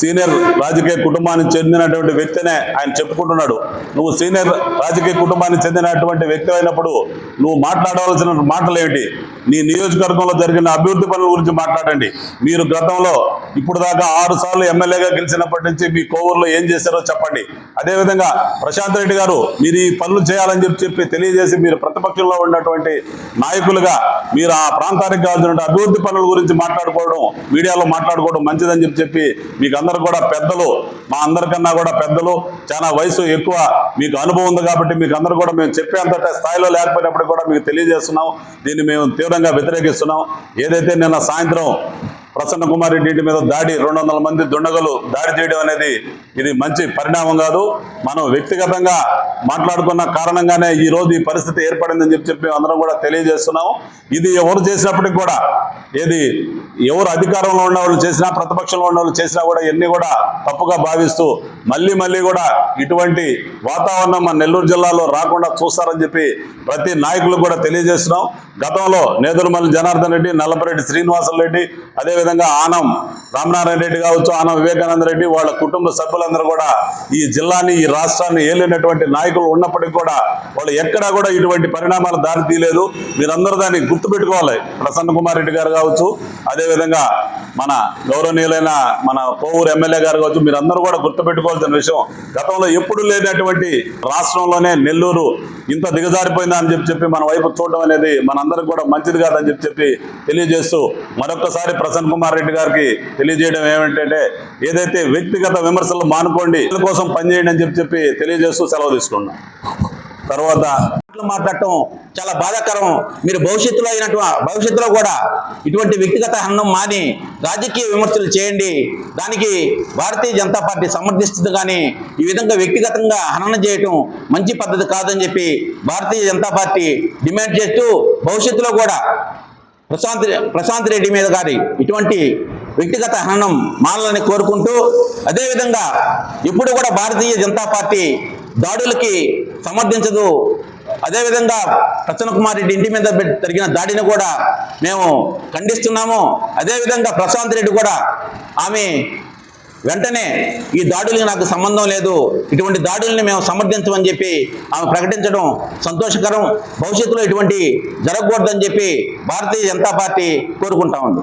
Senior రాజకీయ కుటుంబానికి చెందినటువంటి వ్యక్తినే ఆయన చెప్పుకుంటున్నాడు. నువ్వు సీనియర్ రాజకీయ కుటుంబానికి చెందినటువంటి వ్యక్తి అయినప్పుడు నువ్వు మాట్లాడవలసిన మాటలు ఏమిటి నీ నియోజకవర్గంలో జరిగిన అభివృద్ధి పనుల గురించి మాట్లాడండి. మీరు గతంలో ఇప్పుడు దాకా ఆరు సార్లు ఎమ్మెల్యేగా గెలిచినప్పటి నుంచి మీ కోవూరులో ఏం చేశారో చెప్పండి. అదేవిధంగా ప్రశాంత్ రెడ్డి గారు మీరు ఈ పనులు చేయాలని చెప్పి చెప్పి తెలియజేసి మీరు ప్రతిపక్షంలో ఉన్నటువంటి నాయకులుగా మీరు ఆ ప్రాంతానికి కావాల్సిన అభివృద్ధి పనుల గురించి మాట్లాడుకోవడం మీడియాలో మాట్లాడుకోవడం మంచిదని చెప్పి చెప్పి మీకు అందరు కూడా పెద్దలు. మా అందరికన్నా కూడా పెద్దలు. చాలా వయసు ఎక్కువ మీకు అనుభవం ఉంది కాబట్టి మీకు అందరూ కూడా మేము చెప్పేంత స్థాయిలో లేకపోయినప్పుడు కూడా మీకు తెలియజేస్తున్నాం. దీన్ని మేము తీవ్రంగా వ్యతిరేకిస్తున్నాం. ఏదైతే నిన్న సాయంత్రం ప్రసన్న కుమార్ రెడ్డి మీద దాడి రెండు వందల మంది దుండగలు దాడి చేయడం అనేది ఇది మంచి పరిణామం కాదు. మనం వ్యక్తిగతంగా మాట్లాడుకున్న కారణంగానే ఈ రోజు ఈ పరిస్థితి ఏర్పడిందని చెప్పి చెప్పి అందరం కూడా తెలియజేస్తున్నాం ఇది ఎవరు చేసినప్పటికి కూడా ఏది ఎవరు అధికారంలో ఉన్న వాళ్ళు చేసినా ప్రతిపక్షంలో ఉన్న వాళ్ళు చేసినా కూడా ఇవన్నీ కూడా తప్పుగా భావిస్తూ మళ్ళీ మళ్ళీ కూడా ఇటువంటి వాతావరణం మన నెల్లూరు జిల్లాలో రాకుండా చూస్తారని చెప్పి ప్రతి నాయకులు కూడా తెలియజేస్తున్నాం. గతంలో నేదురుమల్లి జనార్దన్ రెడ్డి నల్లపరెడ్డి శ్రీనివాసరెడ్డి రెడ్డి అదేవిధంగా ఆనం రామనారాయణ రెడ్డి కావచ్చు ఆనం వివేకానంద రెడ్డి వాళ్ళ కుటుంబ సభ్యులందరూ కూడా ఈ జిల్లాని ఈ రాష్ట్రాన్ని ఏలినటువంటి నాయకులు ఉన్నప్పటికీ కూడా వాళ్ళు ఎక్కడా కూడా ఇటువంటి పరిణామాలు దారి తీయలేదు. మీరందరూ దాన్ని గుర్తుపెట్టుకోవాలి. ప్రసన్న కుమార్ రెడ్డి గారు కావచ్చు అదేవిధంగా మన గౌరవనీయులైన మన కోవూరు ఎమ్మెల్యే గారు కావచ్చు మీరందరూ కూడా గుర్తుపెట్టుకోవాల్సిన విషయం గతంలో ఎప్పుడు లేనటువంటి రాష్ట్రంలోనే నెల్లూరు ఇంత దిగజారిపోయిందా అని చెప్పి చెప్పి మన వైపు చూడడం అనేది మనందరికి కూడా మంచిది కాదని చెప్పి చెప్పి తెలియజేస్తూ మరొకసారి ప్రసన్న కుమార్ రెడ్డి గారికి తెలియజేయడం ఏమిటంటే ఏదైతే వ్యక్తిగత విమర్శలు మానుకోండి కోసం పనిచేయండి అని చెప్పి చెప్పి తెలియజేస్తూ సెలవు తీసుకున్నాం. తర్వాత మాట్లాడటం చాలా బాధాకరం. మీరు భవిష్యత్తులో అయినటువంటి భవిష్యత్తులో కూడా ఇటువంటి వ్యక్తిగత హనం మాని రాజకీయ విమర్శలు చేయండి. దానికి భారతీయ జనతా పార్టీ సమర్థిస్తుంది కానీ ఈ విధంగా వ్యక్తిగతంగా హనన చేయటం మంచి పద్ధతి కాదని చెప్పి భారతీయ జనతా పార్టీ డిమాండ్ చేస్తూ భవిష్యత్తులో కూడా ప్రశాంత్ ప్రశాంత్ రెడ్డి మీద గారి ఇటువంటి వ్యక్తిగత హననం మానాలని కోరుకుంటూ అదేవిధంగా ఇప్పుడు కూడా భారతీయ జనతా పార్టీ దాడులకి సమర్థించదు. అదేవిధంగా ప్రసన్న కుమార్ రెడ్డి ఇంటి మీద జరిగిన దాడిని కూడా మేము ఖండిస్తున్నాము. అదేవిధంగా ప్రశాంత్ రెడ్డి కూడా ఆమె వెంటనే ఈ దాడులకు నాకు సంబంధం లేదు. ఇటువంటి దాడుల్ని మేము సమర్థించమని చెప్పి ఆమె ప్రకటించడం సంతోషకరం. భవిష్యత్తులో ఇటువంటి జరగకూడదని చెప్పి భారతీయ జనతా పార్టీ కోరుకుంటా ఉంది.